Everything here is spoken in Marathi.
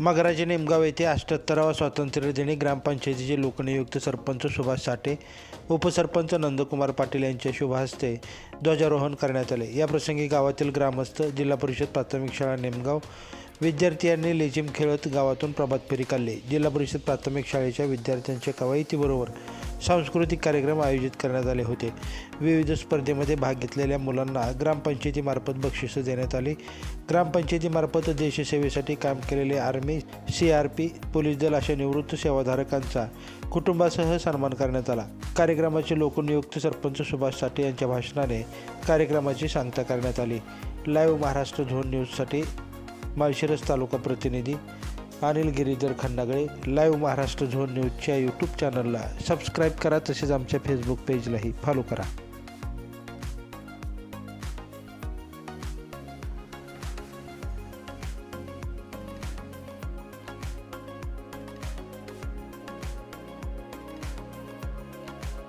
मगराजे नेमगाव येथे अठ्ठ्याहत्तरावा स्वातंत्र्यदिनी ग्रामपंचायतीचे लोकनियुक्त सरपंच सुभाष साठे उपसरपंच नंदकुमार पाटील यांच्या शुभ हस्ते ध्वजारोहण करण्यात आले. याप्रसंगी गावातील ग्रामस्थ जिल्हा परिषद प्राथमिक शाळा नेमगाव विद्यार्थ्यांनी लेझिम खेळत गावातून प्रभात फेरी काढली. जिल्हा परिषद प्राथमिक शाळेच्या विद्यार्थ्यांच्या कवायतीबरोबर सांस्कृतिक कार्यक्रम आयोजित करण्यात आले होते. विविध स्पर्धेमध्ये भाग घेतलेल्या मुलांना ग्रामपंचायतीमार्फत बक्षिसं देण्यात आली. ग्रामपंचायतीमार्फत देशसेवेसाठी काम केलेले army C R P police दल अशा निवृत्त सेवाधारकांचा कुटुंबासह सन्मान करण्यात आला. कार्यक्रमाचे लोकनियुक्त सरपंच सुभाष साठे यांच्या भाषणाने कार्यक्रमाची सांगता करण्यात आली. लाईव्ह महाराष्ट्र झोन न्यूजसाठी माळशिरस तालुका प्रतिनिधी अनिल गिरीधर खंडागळे लाईव्ह महाराष्ट्र झोन न्यूजच्या यूट्यूब चॅनलला सबस्क्राईब करा तसेच आमच्या फेसबुक पेजलाही फॉलो करा.